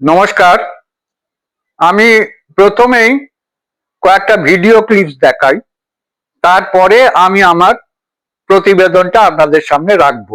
নমস্কার। আমি প্রথমেই কয়েকটা ভিডিও ক্লিপস দেখাই। তারপরে আমি আমার প্রতিবেদনটা আপনাদের সামনে রাখব।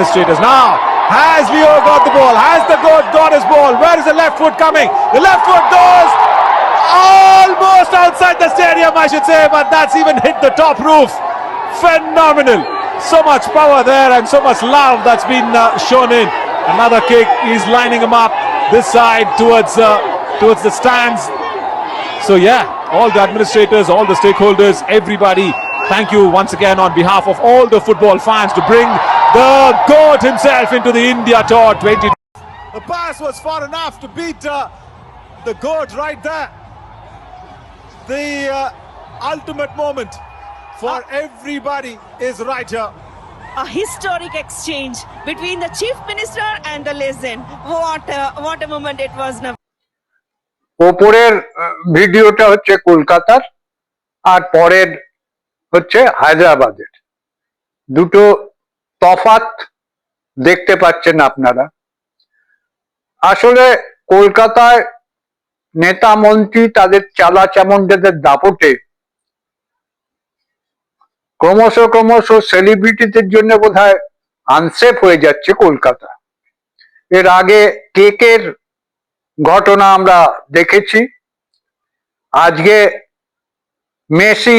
Administrators. Now, has Leo got the ball? Has the goat got his ball? Where is the left foot coming? The left foot goes almost outside the stadium, I should say, but that's even hit the top roof. Phenomenal. So much power there and so much love that's been uh, shown in. Another kick. He's lining him up this side towards uh, towards the stands. So yeah, all the administrators, all the stakeholders, everybody, thank you once again on behalf of all the football fans to bring the GOAT himself into the India Tour 20. The pass was far enough to beat uh, the GOAT right there. The uh, ultimate moment for everybody is right here. a historic exchange between the chief minister and the legend. What a, what a moment it was now. ওপরের আহ, ভিডিওটা হচ্ছে কলকাতার আর পরের হচ্ছে হায়দ্রাবাদের দুটো তফাত দেখতে পাচ্ছেন আপনারা। আসলে কলকাতায় নেতা মন্ত্রী তাদের চালা চামুন্ডাদের দাপটে ক্রমশ ক্রমশ সেলিব্রিটিদের জন্য বোধহয় আনসেফ হয়ে যাচ্ছে কলকাতা। এর আগে কেকের ঘটনা আমরা দেখেছি। আজকে মেসি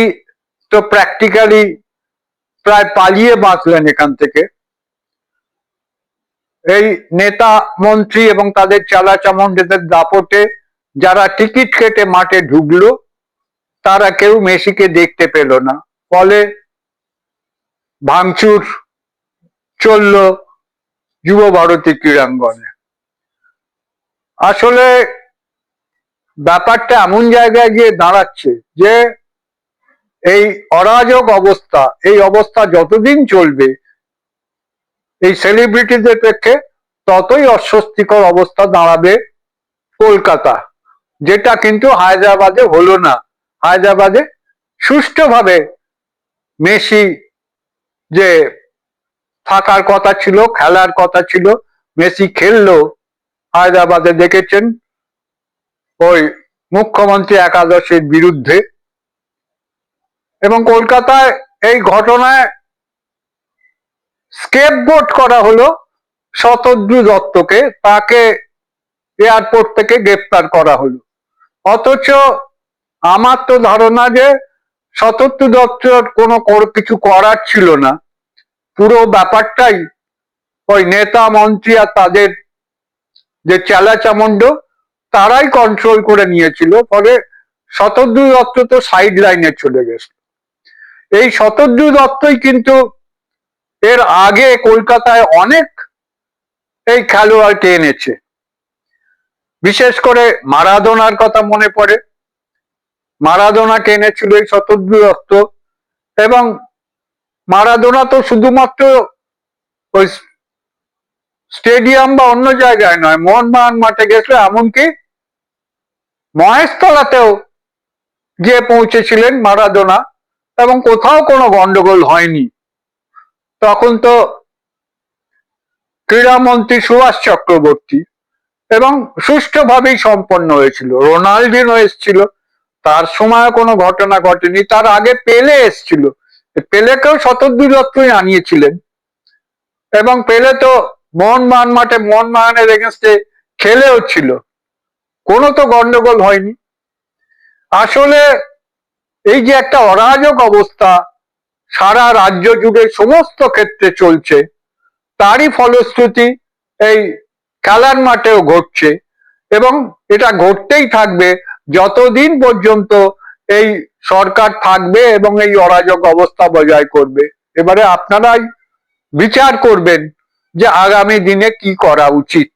তো প্র্যাকটিক্যালি প্রায় পালিয়ে বাঁচলেন এখান থেকে। এই নেতা, মন্ত্রী এবং তাদের চালা চামুন্ডাদের দাপটে যারা টিকিট কেটে মাঠে ঢুকলো, তারা কেউ মেসিকে দেখতে পেল না। ফলে ভাঙচুর চলল যুব ভারতী ক্রীড়াঙ্গনে। আসলে ব্যাপারটা এমন জায়গায় গিয়ে দাঁড়াচ্ছে যে এই অরাজক অবস্থা, এই অবস্থা যতদিন চলবে, এই সেলিব্রিটিদের পক্ষে ততই অস্বস্তিকর অবস্থা দাঁড়াবে কলকাতা, যেটা কিন্তু হায়দ্রাবাদে হলো না। হায়দ্রাবাদে সুষ্ঠুভাবে মেসি যে থাকার কথা ছিল, খেলার কথা ছিল, মেসি খেললো। হায়দ্রাবাদে দেখেছেন ওই মুখ্যমন্ত্রী একাদশের বিরুদ্ধে এবং কলকাতায় এই ঘটনায় স্কেপ বোট করা হলো শতদ্রু দত্তকে, তাকে এয়ারপোর্ট থেকে গ্রেপ্তার করা হলো। অথচ আমার তো ধারণা যে শতদ্রু দত্তর কোনো কিছু করার ছিল না। পুরো ব্যাপারটাই ওই নেতা, মন্ত্রী আর তাদের যে চেলা চামুন্ড তারাই কন্ট্রোল করে নিয়েছিল। ফলে শতদ্রু দত্ত তো সাইড লাইনে চলে গেছে। এই শতদ্রু দত্তই কিন্তু এর আগে কলকাতায় অনেক এই খেলোয়াড়কে এনেছে। বিশেষ করে মারাদোনার কথা মনে পড়ে। মারাদোনাকে এনেছিল এই শতদ্রু দত্ত এবং মারাদোনা তো শুধুমাত্র ওই স্টেডিয়াম বা অন্য জায়গায় নয়, মোহনবাগান মাঠে গেছিল, এমনকি মহেশতলাতেও গিয়ে পৌঁছেছিলেন মারাদোনা। এবং কোথাও কোনো গন্ডগোল হয়নি। তখন তো ক্রীড়ামন্ত্রী সুভাষ চক্রবর্তী এবং সুষ্ঠুভাবেই সম্পন্ন হয়েছিল। রোনাল্ডিনো এসছিল। তার সময় কোনো ঘটনা ঘটেনি। তার আগে পেলে এসছিল। পেলেকেও শতদ্রু দত্তই আনিয়েছিলেন। এবং পেলে তো মোহনবাগান মাঠে মন মোহনবাগানের এগেনস্টে খেলেও ছিল। কোনো তো গন্ডগোল হয়নি। আসলে এই যে একটা অরাজক অবস্থা সারা রাজ্য জুড়ে সমস্ত ক্ষেত্রে চলছে, তারই ফলশ্রুতি এই খেলার মাঠেও ঘটছে এবং এটা ঘটতেই থাকবে যতদিন পর্যন্ত এই সরকার থাকবে এবং এই অরাজক অবস্থা বজায় করবে। এবারে আপনারাই বিচার করবেন যে আগামী দিনে কি করা উচিত।